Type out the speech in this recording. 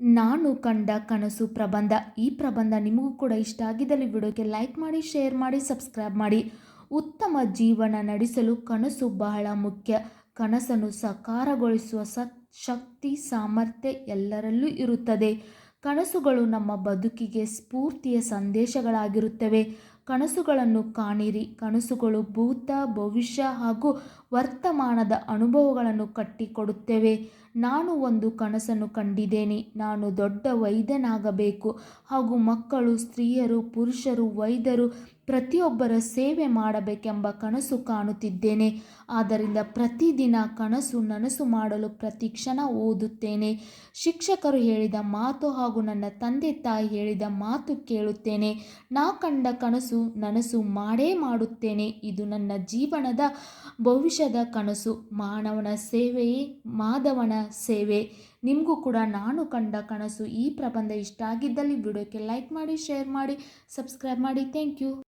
ನಾನು ಕಂಡ ಕನಸು ಪ್ರಬಂಧ, ಈ ಪ್ರಬಂಧ ನಿಮಗೂ ಕೂಡ ಇಷ್ಟ ಆಗಿದ್ದಲ್ಲಿ ವಿಡಿಯೋಕ್ಕೆ ಲೈಕ್ ಮಾಡಿ, ಶೇರ್ ಮಾಡಿ, ಸಬ್ಸ್ಕ್ರೈಬ್ ಮಾಡಿ. ಉತ್ತಮ ಜೀವನ ನಡೆಸಲು ಕನಸು ಬಹಳ ಮುಖ್ಯ. ಕನಸನ್ನು ಸಕಾರಗೊಳಿಸುವ ಶಕ್ತಿ, ಸಾಮರ್ಥ್ಯ ಎಲ್ಲರಲ್ಲೂ ಇರುತ್ತದೆ. ಕನಸುಗಳು ನಮ್ಮ ಬದುಕಿಗೆ ಸ್ಫೂರ್ತಿಯ ಸಂದೇಶಗಳಾಗಿರುತ್ತವೆ. ಕನಸುಗಳನ್ನು ಕಾಣಿರಿ. ಕನಸುಗಳು ಭೂತ, ಭವಿಷ್ಯ ಹಾಗೂ ವರ್ತಮಾನದ ಅನುಭವಗಳನ್ನು ಕಟ್ಟಿಕೊಡುತ್ತವೆ. ನಾನು ಒಂದು ಕನಸನ್ನು ಕಂಡಿದ್ದೇನೆ. ನಾನು ದೊಡ್ಡ ವೈದ್ಯನಾಗಬೇಕು. ಹಾಗೂ ಮಕ್ಕಳು, ಸ್ತ್ರೀಯರು, ಪುರುಷರು, ವೈದ್ಯರು ಪ್ರತಿಯೊಬ್ಬರ ಸೇವೆ ಮಾಡಬೇಕೆಂಬ ಕನಸು ಕಾಣುತ್ತಿದ್ದೇನೆ. ಆದ್ದರಿಂದ ಪ್ರತಿದಿನ ಕನಸು ನನಸು ಮಾಡಲು ಪ್ರತಿ ಕ್ಷಣ ಓದುತ್ತೇನೆ. ಶಿಕ್ಷಕರು ಹೇಳಿದ ಮಾತು ಹಾಗೂ ನನ್ನ ತಂದೆ ತಾಯಿ ಹೇಳಿದ ಮಾತು ಕೇಳುತ್ತೇನೆ. ನಾ ಕಂಡ ನನಸು ಮಾಡೇ ಮಾಡುತ್ತೇನೆ. ಇದು ನನ್ನ ಜೀವನದ ಭವಿಷ್ಯದ ಕನಸು. ಮಾನವನ ಸೇವೆಯೇ ಮಾಧವನ ಸೇವೆ. ನಿಮಗೂ ಕೂಡ ನಾನು ಕಂಡ ಕನಸು ಈ ಪ್ರಬಂಧ ಇಷ್ಟ ಆಗಿದ್ದಲ್ಲಿ ವಿಡಿಯೋಕ್ಕೆ ಲೈಕ್ ಮಾಡಿ, ಶೇರ್ ಮಾಡಿ, ಸಬ್ಸ್ಕ್ರೈಬ್ ಮಾಡಿ. Thank you.